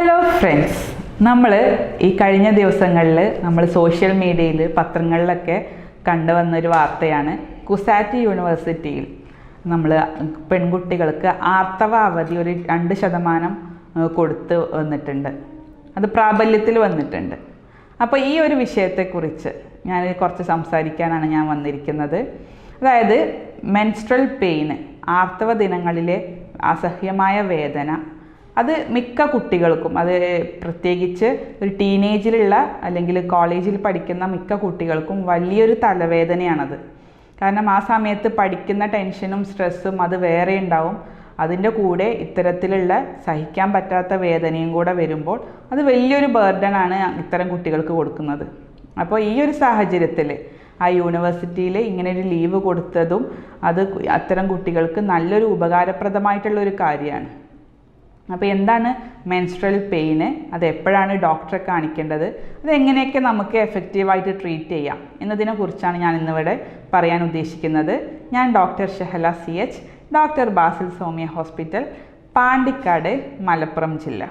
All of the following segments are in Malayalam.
ഹലോ ഫ്രണ്ട്സ് നമ്മൾ ഈ കഴിഞ്ഞ ദിവസങ്ങളിൽ നമ്മൾ സോഷ്യൽ മീഡിയയിൽ പത്രങ്ങളിലൊക്കെ കണ്ടുവന്നൊരു വാർത്തയാണ്. കുസാറ്റ് യൂണിവേഴ്സിറ്റിയിൽ നമ്മൾ പെൺകുട്ടികൾക്ക് ആർത്തവ അവധി ഒരു രണ്ട് ശതമാനം കൊടുത്ത് വന്നിട്ടുണ്ട്. അത് പ്രാബല്യത്തിൽ വന്നിട്ടുണ്ട്. അപ്പോൾ ഈ ഒരു വിഷയത്തെക്കുറിച്ച് ഞാൻ കുറച്ച് സംസാരിക്കാനാണ് ഞാൻ വന്നിരിക്കുന്നത്. അതായത് മെൻസ്ട്രൽ പെയിന് ആർത്തവ ദിനങ്ങളിലെ അസഹ്യമായ വേദന അത് മിക്ക കുട്ടികൾക്കും അത് പ്രത്യേകിച്ച് ഒരു ടീനേജിലുള്ള അല്ലെങ്കിൽ കോളേജിൽ പഠിക്കുന്ന മിക്ക കുട്ടികൾക്കും വലിയൊരു തലവേദനയാണത്. കാരണം ആ സമയത്ത് പഠിക്കുന്ന ടെൻഷനും സ്ട്രെസ്സും അത് വേറെ ഉണ്ടാവും. അതിന്റെ കൂടെ ഇത്തരത്തിലുള്ള സഹിക്കാൻ പറ്റാത്ത വേദനയും കൂടെ വരുമ്പോൾ അത് വലിയൊരു ബേർഡനാണ് ഇത്തരം കുട്ടികൾക്ക് കൊടുക്കുന്നത്. അപ്പോൾ ഈ ഒരു സാഹചര്യത്തിൽ ആ യൂണിവേഴ്സിറ്റിയിൽ ഇങ്ങനെ ഒരു ലീവ് കൊടുത്തതും അത് അത്തരം കുട്ടികൾക്ക് നല്ലൊരു ഉപകാരപ്രദമായിട്ടുള്ള ഒരു കാര്യമാണ്. അപ്പോൾ എന്താണ് മെൻസ്ട്രൽ പെയിന് അത് എപ്പോഴാണ് ഡോക്ടറെ കാണിക്കേണ്ടത്? അത് എങ്ങനെയൊക്കെ നമുക്ക് എഫക്റ്റീവായിട്ട് ട്രീറ്റ് ചെയ്യാം? എന്നതിനെ കുറിച്ചാണ് ഞാൻ ഇന്നിവിടെ പറയാൻ ഉദ്ദേശിക്കുന്നത്. ഞാൻ doctor Shehala C H doctor Basil Somiya hospital Pandikkad Malappuram ജില്ല.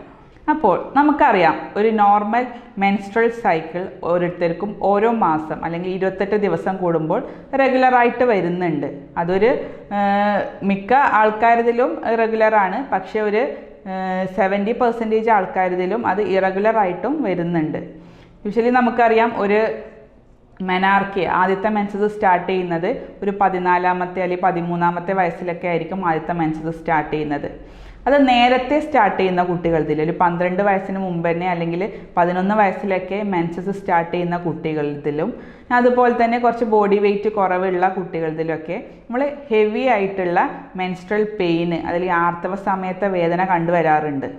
അപ്പോൾ നമുക്കറിയാം ഒരു നോർമൽ മെൻസ്ട്രൽ സൈക്കിൾ ഓരോരുത്തർക്കും ഓരോ മാസം അല്ലെങ്കിൽ ഇരുപത്തെട്ട് ദിവസം കൂടുമ്പോൾ റെഗുലറായിട്ട് വരുന്നുണ്ട്. അതൊരു മിക്ക ആൾക്കാരിലും റെഗുലറാണ് പക്ഷേ ഒരു സെവന്റി പെർസെന്റേജ് ആൾക്കാരിതിലും അത് ഇറഗുലർ ആയിട്ടും വരുന്നുണ്ട്. യൂഷ്വലി നമുക്കറിയാം ഒരു മെനാർക്കി ആദ്യത്തെ മെൻസസ് സ്റ്റാർട്ട് ചെയ്യുന്നത് ഒരു പതിനാലാമത്തെ അല്ലെങ്കിൽ പതിമൂന്നാമത്തെ വയസ്സിലൊക്കെ ആയിരിക്കും ആദ്യത്തെ മെൻസസ് സ്റ്റാർട്ട് ചെയ്യുന്നത്. അത് നേരത്തെ സ്റ്റാർട്ട് ചെയ്യുന്ന കുട്ടികളിൽ ഒരു പന്ത്രണ്ട് വയസ്സിന് മുമ്പ് തന്നെ അല്ലെങ്കിൽ പതിനൊന്ന് വയസ്സിലൊക്കെ മെൻസസ് സ്റ്റാർട്ട് ചെയ്യുന്ന കുട്ടികളിലും അതുപോലെ തന്നെ കുറച്ച് ബോഡി വെയിറ്റ് കുറവുള്ള കുട്ടികളിലൊക്കെ നമ്മൾ ഹെവി ആയിട്ടുള്ള മെൻസ്ട്രൽ പെയിന് അല്ലെങ്കിൽ ആർത്തവ സമയത്തെ വേദന കണ്ടുവരാറുണ്ട്.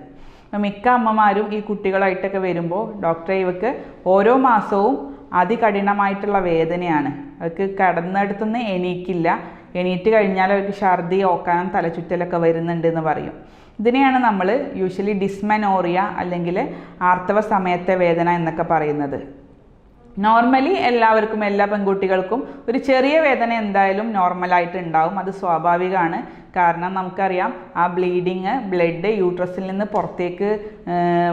മിക്ക അമ്മമാരും ഈ കുട്ടികളായിട്ടൊക്കെ വരുമ്പോൾ ഡോക്ടറെ ഇവക്ക് ഓരോ മാസവും അതികഠിനമായിട്ടുള്ള വേദനയാണ്. അവർക്ക് കടന്നെടുത്തുനിന്ന് എണീക്കില്ല. എണീറ്റ് കഴിഞ്ഞാൽ അവർക്ക് ഛർദി ഓക്കാനം തലചുറ്റലൊക്കെ വരുന്നുണ്ട് എന്ന് പറയും. ഇതിനെയാണ് നമ്മൾ യൂഷ്വലി ഡിസ്മനോറിയ അല്ലെങ്കിൽ ആർത്തവ സമയത്തെ വേദന എന്നൊക്കെ പറയുന്നത്. നോർമലി എല്ലാവർക്കും എല്ലാ പെൺകുട്ടികൾക്കും ഒരു ചെറിയ വേദന എന്തായാലും നോർമലായിട്ട് ഉണ്ടാവും. അത് സ്വാഭാവികമാണ്. കാരണം നമുക്കറിയാം ആ ബ്ലീഡിങ് ബ്ലഡ് യൂട്രസിൽ നിന്ന് പുറത്തേക്ക്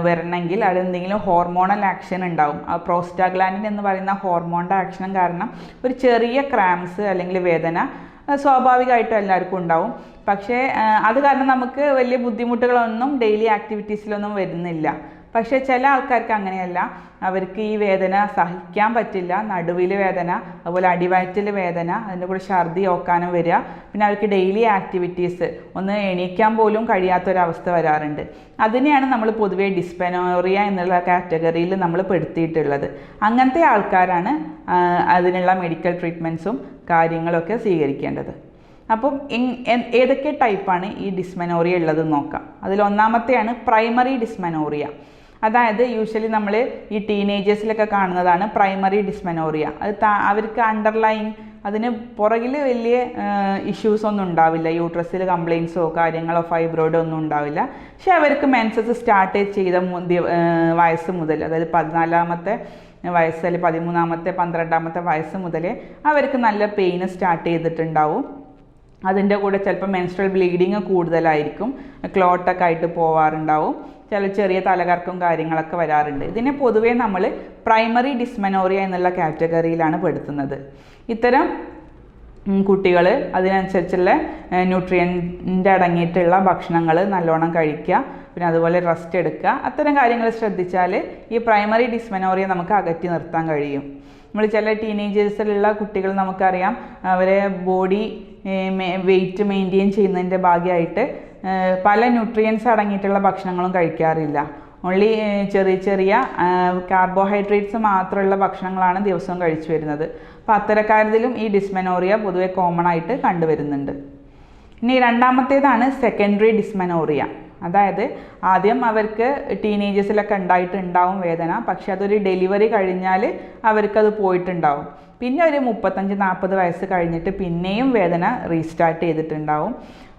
വരണമെങ്കിൽ അതെന്തെങ്കിലും ഹോർമോണൽ ആക്ഷൻ ഉണ്ടാവും. ആ പ്രോസ്റ്റാഗ്ലാൻഡിൻ എന്ന് പറയുന്ന ഹോർമോണിന്റെ ആക്ഷനും കാരണം ഒരു ചെറിയ ക്രാംസ് അല്ലെങ്കിൽ വേദന സ്വാഭാവികമായിട്ടും എല്ലാവർക്കും ഉണ്ടാവും. പക്ഷേ അത് കാരണം നമുക്ക് വലിയ ബുദ്ധിമുട്ടുകളൊന്നും ഡെയിലി ആക്ടിവിറ്റീസിലൊന്നും വരുന്നില്ല. പക്ഷേ ചില ആൾക്കാർക്ക് അങ്ങനെയല്ല. അവർക്ക് ഈ വേദന സഹിക്കാൻ പറ്റില്ല. നടുവിൽ വേദന അതുപോലെ അടിവയറ്റിൽ വേദന അതിന്റെ കൂടെ ഛർദി ഓക്കാനും വരിക. പിന്നെ അവർക്ക് ഡെയിലി ആക്ടിവിറ്റീസ് ഒന്ന് എണീക്കാൻ പോലും കഴിയാത്തൊരവസ്ഥ വരാറുണ്ട്. അതിനെയാണ് നമ്മൾ പൊതുവെ ഡിസ്പെനോറിയ എന്നുള്ള കാറ്റഗറിയിൽ നമ്മൾ പെടുത്തിയിട്ടുള്ളത്. അങ്ങനത്തെ ആൾക്കാരാണ് അതിനുള്ള മെഡിക്കൽ ട്രീറ്റ്മെന്റ്സും കാര്യങ്ങളൊക്കെ സ്വീകരിക്കേണ്ടത്. അപ്പം ഏതൊക്കെ ടൈപ്പാണ് ഈ ഡിസ്മനോറിയ ഉള്ളത് നോക്കാം. അതിൽ ഒന്നാമത്തെയാണ് പ്രൈമറി ഡിസ്മനോറിയ. അതായത് യൂഷ്വലി നമ്മൾ ഈ ടീനേജേഴ്സിലൊക്കെ കാണുന്നതാണ് പ്രൈമറി ഡിസ്മനോറിയ. അത് അവർക്ക് അണ്ടർലൈൻ അതിന് പുറകിൽ വലിയ ഇഷ്യൂസ് ഒന്നും ഉണ്ടാവില്ല. യൂട്രസിൽ കംപ്ലയിൻസോ കാര്യങ്ങളോ ഫൈബ്രോയിഡോ ഒന്നും ഉണ്ടാവില്ല. പക്ഷെ അവർക്ക് മെൻസസ് സ്റ്റാർട്ട് ചെയ്ത വയസ്സ് മുതൽ അതായത് പതിനാലാമത്തെ വയസ്സ് അല്ലെങ്കിൽ പതിമൂന്നാമത്തെ പന്ത്രണ്ടാമത്തെ വയസ്സ് മുതലേ അവർക്ക് നല്ല പെയിന് സ്റ്റാർട്ട് ചെയ്തിട്ടുണ്ടാവും. അതിന്റെ കൂടെ ചിലപ്പോൾ മെൻസ്ട്രൽ ബ്ലീഡിങ് കൂടുതലായിരിക്കും. ക്ലോട്ടൊക്കെ ആയിട്ട് പോവാറുണ്ടാവും. ചില ചെറിയ തലകർക്കും കാര്യങ്ങളൊക്കെ വരാറുണ്ട്. ഇതിനെ പൊതുവേ നമ്മൾ പ്രൈമറി ഡിസ്മനോറിയ എന്നുള്ള കാറ്റഗറിയിലാണ് പെടുത്തുന്നത്. ഇത്തരം കുട്ടികൾ അതിനനുസരിച്ചുള്ള ന്യൂട്രിയന്റ് അടങ്ങിയിട്ടുള്ള ഭക്ഷണങ്ങൾ നല്ലോണം കഴിക്കുക. പിന്നെ അതുപോലെ റെസ്റ്റ് എടുക്കുക. അത്തരം കാര്യങ്ങൾ ശ്രദ്ധിച്ചാൽ ഈ പ്രൈമറി ഡിസ്മെനോറിയ നമുക്ക് അകറ്റി നിർത്താൻ കഴിയും. നമ്മൾ ചില ടീനേജേഴ്സിലുള്ള കുട്ടികൾ നമുക്കറിയാം അവരെ ബോഡി വെയിറ്റ് മെയിന്റെയിൻ ചെയ്യുന്നതിന്റെ ഭാഗമായിട്ട് പല ന്യൂട്രിയൻസ് അടങ്ങിയിട്ടുള്ള ഭക്ഷണങ്ങളും കഴിക്കാറില്ല. ഓൺലി ചെറിയ ചെറിയ കാർബോഹൈഡ്രേറ്റ്സ് മാത്രമുള്ള ഭക്ഷണങ്ങളാണ് ദിവസവും കഴിച്ചു വരുന്നത്. അപ്പോൾ അത്തരക്കാരത്തിലും ഈ ഡിസ്മെനോറിയ പൊതുവെ കോമൺ ആയിട്ട് കണ്ടുവരുന്നുണ്ട്. ഇനി രണ്ടാമത്തേതാണ് സെക്കൻഡറി ഡിസ്മെനോറിയ. അതായത് ആദ്യം അവർക്ക് ടീനേജേഴ്സിലൊക്കെ ഉണ്ടായിട്ടുണ്ടാവും വേദന പക്ഷെ അതൊരു ഡെലിവറി കഴിഞ്ഞാൽ അവർക്കത് പോയിട്ടുണ്ടാവും. പിന്നെ ഒരു മുപ്പത്തഞ്ച് നാൽപ്പത് വയസ്സ് കഴിഞ്ഞിട്ട് പിന്നെയും വേദന റീസ്റ്റാർട്ട് ചെയ്തിട്ടുണ്ടാവും.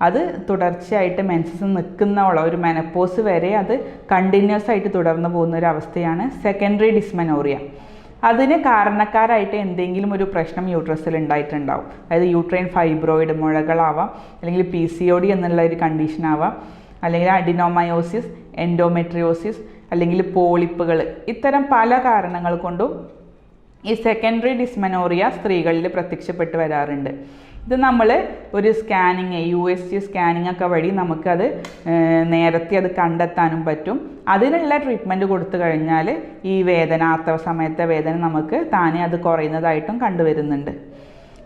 അത് തുടർച്ചയായിട്ട് മെൻസസ് നിൽക്കുന്നവളോ ഒരു മെനപ്പോസ് വരെ അത് കണ്ടിന്യൂസ് ആയിട്ട് തുടർന്ന് പോകുന്ന ഒരു അവസ്ഥയാണ് സെക്കൻഡറി ഡിസ്മെനോറിയ. അതിന് കാരണക്കാരായിട്ട് എന്തെങ്കിലും ഒരു പ്രശ്നം യൂട്രസിൽ ഉണ്ടായിട്ടുണ്ടാവും. അതായത് യൂട്രൈൻ ഫൈബ്രോയിഡ് മുഴകളാവാം അല്ലെങ്കിൽ പി സി ഒ ഡി എന്നുള്ള ഒരു കണ്ടീഷൻ ആവാം അല്ലെങ്കിൽ അഡിനോമയോസിസ് എൻഡോമെട്രിയോസിസ് അല്ലെങ്കിൽ പോളിപ്പുകൾ ഇത്തരം പല കാരണങ്ങൾ കൊണ്ടും ഈ സെക്കൻഡറി ഡിസ്മനോറിയ സ്ത്രീകളിൽ പ്രത്യക്ഷപ്പെട്ട് വരാറുണ്ട്. ഇത് നമ്മൾ ഒരു scanning U S G scanning ഒക്കെ വഴി നമുക്കത് നേരത്തെ അത് കണ്ടെത്താനും പറ്റും. അതിനുള്ള ട്രീറ്റ്മെന്റ് കൊടുത്തു കഴിഞ്ഞാൽ ഈ വേദന ആർത്തവ സമയത്തെ വേദന നമുക്ക് താനേ അത് കുറയുന്നതായിട്ടും കണ്ടുവരുന്നുണ്ട്.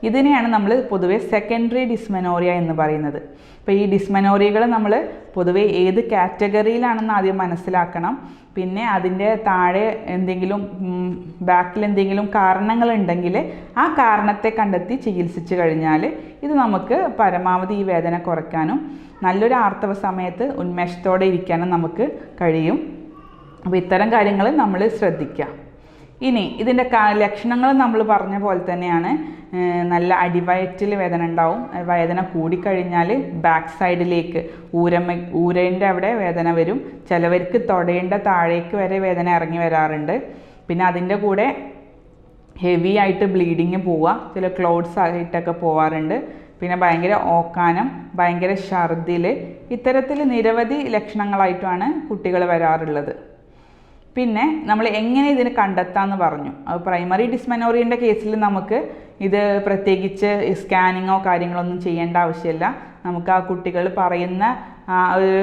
ഇതിനെയാണ് നമ്മൾ പൊതുവേ സെക്കൻഡറി ഡിസ്മെനോറിയ എന്ന് പറയുന്നത്. അപ്പോൾ ഈ ഡിസ്മെനോറിയകൾ നമ്മൾ പൊതുവേ ഏത് കാറ്റഗറിയിലാണെന്ന് ആദ്യം മനസ്സിലാക്കണം. പിന്നെ അതിന്റെ താഴെ എന്തെങ്കിലും ബാക്കിൽ എന്തെങ്കിലും കാരണങ്ങളുണ്ടെങ്കിൽ ആ കാരണത്തെ കണ്ടെത്തി ചികിത്സിച്ച് കഴിഞ്ഞാൽ ഇത് നമുക്ക് പരമാവധി ഈ വേദന കുറയ്ക്കാനും നല്ലൊരു ആർത്തവ സമയത്ത് ഉന്മേഷത്തോടെ ഇരിക്കാനും നമുക്ക് കഴിയും. അപ്പോൾ ഇത്തരം കാര്യങ്ങൾ നമ്മൾ ശ്രദ്ധിക്കുക ഇനി ഇതിന്റെ ലക്ഷണങ്ങൾ നമ്മൾ പറഞ്ഞ പോലെ തന്നെയാണ്. നല്ല അടിവയറ്റിൽ വേദന ഉണ്ടാവും. വേദന കൂടിക്കഴിഞ്ഞാൽ ബാക്ക് സൈഡിലേക്ക് ഊരമ്മ ഊരേന്റെ അവിടെ വേദന വരും. ചിലവർക്ക് തൊടേണ്ട താഴേക്ക് വരെ വേദന ഇറങ്ങി വരാറുണ്ട്. പിന്നെ അതിന്റെ കൂടെ ഹെവി ആയിട്ട് ബ്ലീഡിങ് പോവുക. ചില ക്ലോഡ്സ് ആയിട്ടൊക്കെ പോവാറുണ്ട്. പിന്നെ ഭയങ്കര ഓക്കാനം ഭയങ്കര ഛർദിൽ ഇത്തരത്തിൽ നിരവധി ലക്ഷണങ്ങളായിട്ടാണ് കുട്ടികൾ വരാറുള്ളത്. പിന്നെ നമ്മൾ എങ്ങനെ ഇതിന് കണ്ടെത്താമെന്ന് പറഞ്ഞു. പ്രൈമറി ഡിസ്മനോറിയന്റെ കേസിൽ നമുക്ക് ഇത് പ്രത്യേകിച്ച് സ്കാനിങ്ങോ കാര്യങ്ങളോ ഒന്നും ചെയ്യേണ്ട ആവശ്യമില്ല. നമുക്ക് ആ കുട്ടികൾ പറയുന്ന ആ ഒരു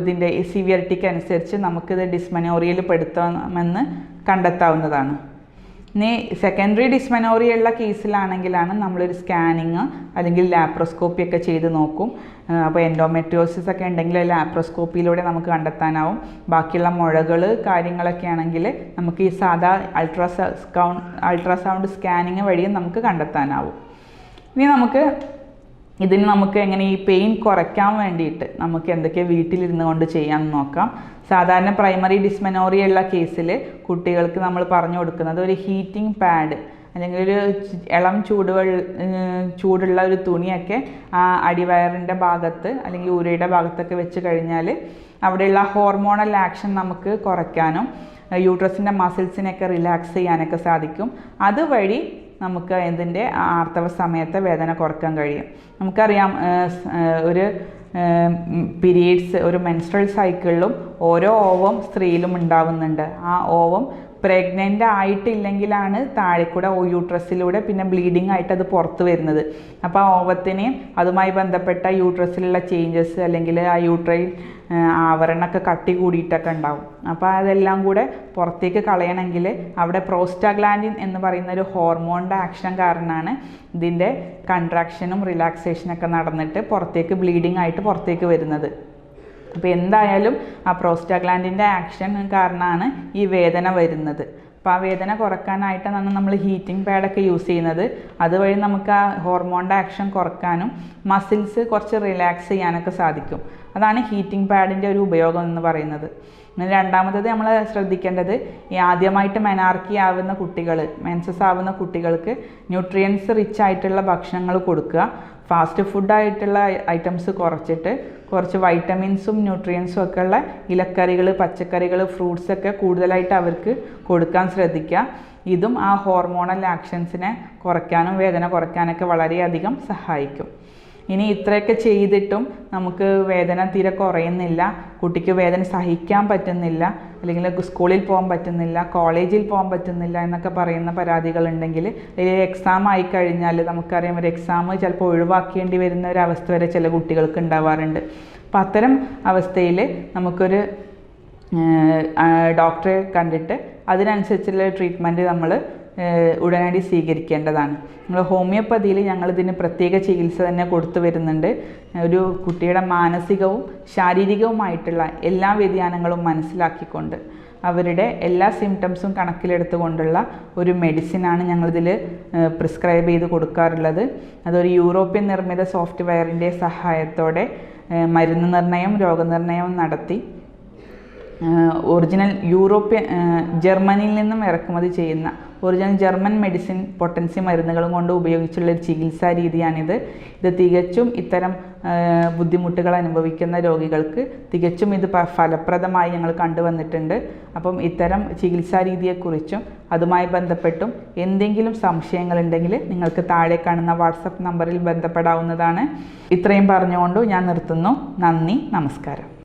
ഇതിന്റെ സിവിയറിറ്റിക്ക് അനുസരിച്ച് നമുക്കിത് ഡിസ്മനോറിയയിൽ പെടുത്താമെന്ന് കണ്ടെത്താവുന്നതാണ്. ഇനി സെക്കൻഡറി ഡിസ്മെനോറിയ ഉള്ള കേസിലാണെങ്കിലാണ് നമ്മളൊരു സ്കാനിങ് അല്ലെങ്കിൽ ലാപ്രോസ്കോപ്പി ഒക്കെ ചെയ്ത് നോക്കും. അപ്പോൾ എൻഡോമെട്രിയോസിസ് ഒക്കെ ഉണ്ടെങ്കിൽ ലാപ്രോസ്കോപ്പിയിലൂടെ നമുക്ക് കണ്ടെത്താനാവും. ബാക്കിയുള്ള മുഴകൾ കാര്യങ്ങളൊക്കെ ആണെങ്കിൽ നമുക്ക് ഈ സാധാ അൾട്രാസൗണ്ട് അൾട്രാസൗണ്ട് സ്കാനിങ് വഴിയും നമുക്ക് കണ്ടെത്താനാവും. ഇനി നമുക്ക് ഇതിന് നമുക്ക് എങ്ങനെ ഈ പെയിൻ കുറയ്ക്കാൻ വേണ്ടിയിട്ട് നമുക്ക് എന്തൊക്കെ വീട്ടിലിരുന്ന് കൊണ്ട് ചെയ്യാമെന്ന് നോക്കാം. സാധാരണ പ്രൈമറി ഡിസ്മനോറിയ ഉള്ള കേസിൽ കുട്ടികൾക്ക് നമ്മൾ പറഞ്ഞു കൊടുക്കുന്നത് ഒരു ഹീറ്റിംഗ് പാഡ് അല്ലെങ്കിൽ ഒരു ഇളം ചൂടുവെള്ള ചൂടുള്ള ഒരു തുണിയൊക്കെ ആ അടിവയറിന്റെ ഭാഗത്ത് അല്ലെങ്കിൽ ഉരയുടെ ഭാഗത്തൊക്കെ വെച്ച് കഴിഞ്ഞാൽ അവിടെയുള്ള ഹോർമോണൽ ആക്ഷൻ നമുക്ക് കുറയ്ക്കാനും യൂട്രസിന്റെ മസിൽസിനെയൊക്കെ റിലാക്സ് ചെയ്യാനൊക്കെ സാധിക്കും. അതുവഴി നമുക്ക് ഇതിന്റെ ആർത്തവ സമയത്തെ വേദന കുറയ്ക്കാൻ കഴിയും. നമുക്കറിയാം ഒരു പീരീഡ്സ് ഒരു മെൻസ്ട്രൽ സൈക്കിളിലും ഓരോ ഓവം സ്ത്രീയിലും ഉണ്ടാവുന്നുണ്ട്. ആ ഓവം പ്രഗ്നന്റ് ആയിട്ടില്ലെങ്കിലാണ് താഴെക്കൂടെ യൂട്രസിലൂടെ പിന്നെ ബ്ലീഡിങ് ആയിട്ട് അത് പുറത്ത് വരുന്നത്. അപ്പോൾ ആ ഓവത്തിന് അതുമായി ബന്ധപ്പെട്ട യൂട്രസിലുള്ള ചേഞ്ചസ് അല്ലെങ്കിൽ ആ യൂട്രൈൻ ആവരണമൊക്കെ കട്ടി കൂടിയിട്ടൊക്കെ ഉണ്ടാവും. അപ്പോൾ അതെല്ലാം കൂടെ പുറത്തേക്ക് കളയണമെങ്കിൽ അവിടെ പ്രോസ്റ്റാഗ്ലാൻഡിൻ എന്ന് പറയുന്ന ഒരു ഹോർമോണിന്റെ ആക്ഷൻ കാരണമാണ് ഇതിന്റെ കൺട്രാക്ഷനും റിലാക്സേഷനൊക്കെ നടന്നിട്ട് പുറത്തേക്ക് ബ്ലീഡിംഗ് ആയിട്ട് പുറത്തേക്ക് വരുന്നത്. അപ്പോൾ എന്തായാലും ആ പ്രോസ്റ്റാഗ്ലാൻഡിന്റെ ആക്ഷൻ കാരണമാണ് ഈ വേദന വരുന്നത്. അപ്പോൾ ആ വേദന കുറക്കാനായിട്ടാണ് നമ്മൾ ഹീറ്റിംഗ് പാഡൊക്കെ യൂസ് ചെയ്യുന്നത്. അതുവഴി നമുക്ക് ആ ഹോർമോണിന്റെ ആക്ഷൻ കുറക്കാനും മസിൽസ് കുറച്ച് റിലാക്സ് ചെയ്യാനൊക്കെ സാധിക്കും. അതാണ് ഹീറ്റിംഗ് പാഡിന്റെ ഒരു ഉപയോഗം എന്ന് പറയുന്നത്. പിന്നെ രണ്ടാമത്തത് നമ്മൾ ശ്രദ്ധിക്കേണ്ടത് ഈ ആദ്യമായിട്ട് മെനാർക്കി ആവുന്ന കുട്ടികൾ മെൻസസ് ആവുന്ന കുട്ടികൾക്ക് ന്യൂട്രിയൻസ് റിച്ച് ആയിട്ടുള്ള ഭക്ഷണങ്ങൾ കൊടുക്കുക. ഫാസ്റ്റ് ഫുഡായിട്ടുള്ള ഐറ്റംസ് കുറച്ചിട്ട് കുറച്ച് വൈറ്റമിൻസും ന്യൂട്രിയൻസും ഒക്കെ ഉള്ള ഇലക്കറികൾ പച്ചക്കറികൾ ഫ്രൂട്ട്സ് ഒക്കെ കൂടുതലായിട്ട് അവർക്ക് കൊടുക്കാൻ ശ്രദ്ധിക്കുക. ഇതും ആ ഹോർമോണൽ ആക്ഷൻസിനെ കുറയ്ക്കാനും വേദന കുറയ്ക്കാനൊക്കെ വളരെയധികം സഹായിക്കും. ഇനി ഇത്രയൊക്കെ ചെയ്തിട്ടും നമുക്ക് വേദന തീരെ കുറയുന്നില്ല കുട്ടിക്ക് വേദന സഹിക്കാൻ പറ്റുന്നില്ല. അല്ലെങ്കിൽ സ്കൂളിൽ പോകാൻ പറ്റുന്നില്ല കോളേജിൽ പോകാൻ പറ്റുന്നില്ല എന്നൊക്കെ പറയുന്ന പരാതികളുണ്ടെങ്കിൽ അല്ലെങ്കിൽ എക്സാം ആയി കഴിഞ്ഞാൽ നമുക്കറിയാം ഒരു എക്സാം ചിലപ്പോൾ ഒഴിവാക്കേണ്ടി വരുന്ന ഒരു അവസ്ഥ വരെ ചില കുട്ടികൾക്ക് ഉണ്ടാവാറുണ്ട്. അപ്പോൾ അത്തരം അവസ്ഥയിൽ നമുക്കൊരു ഡോക്ടറെ കണ്ടിട്ട് അതിനനുസരിച്ചുള്ള ട്രീറ്റ്മെന്റ് നമ്മൾ ഉടനടി സ്വീകരിക്കേണ്ടതാണ്. നമ്മൾ ഹോമിയോപ്പതിയിൽ ഞങ്ങളിതിന് പ്രത്യേക ചികിത്സ തന്നെ കൊടുത്തു വരുന്നുണ്ട്. ഒരു കുട്ടിയുടെ മാനസികവും ശാരീരികവുമായിട്ടുള്ള എല്ലാ വ്യതിയാനങ്ങളും മനസ്സിലാക്കിക്കൊണ്ട് അവരുടെ എല്ലാ സിംറ്റംസും കണക്കിലെടുത്തുകൊണ്ടുള്ള ഒരു മെഡിസിനാണ് ഞങ്ങളിതിൽ പ്രിസ്ക്രൈബ് ചെയ്ത് കൊടുക്കാറുള്ളത്. അതൊരു യൂറോപ്യൻ നിർമ്മിത സോഫ്റ്റ്വെയറിന്റെ സഹായത്തോടെ മരുന്ന് നിർണയം രോഗനിർണയം നടത്തി. ഒറിജിനൽ യൂറോപ്യൻ ജർമ്മനിയിൽ നിന്നും ഇറക്കുമതി ചെയ്യുന്ന ഒറിജിനൽ ജർമ്മൻ മെഡിസിൻ പൊട്ടൻസി മരുന്നുകളും കൊണ്ട് ഉപയോഗിച്ചുള്ള ഒരു ചികിത്സാ രീതിയാണിത്. ഇത് തികച്ചും ഇത്തരം ബുദ്ധിമുട്ടുകൾ അനുഭവിക്കുന്ന രോഗികൾക്ക് തികച്ചും ഇത് ഫലപ്രദമായി ഞങ്ങൾ കണ്ടുവന്നിട്ടുണ്ട്. അപ്പം ഇത്തരം ചികിത്സാ രീതിയെക്കുറിച്ചും അതുമായി ബന്ധപ്പെട്ടും എന്തെങ്കിലും സംശയങ്ങളുണ്ടെങ്കിൽ നിങ്ങൾക്ക് താഴെ കാണുന്ന വാട്സപ്പ് നമ്പറിൽ ബന്ധപ്പെടാവുന്നതാണ്. ഇത്രയും പറഞ്ഞുകൊണ്ട് ഞാൻ നിർത്തുന്നു. നന്ദി നമസ്കാരം.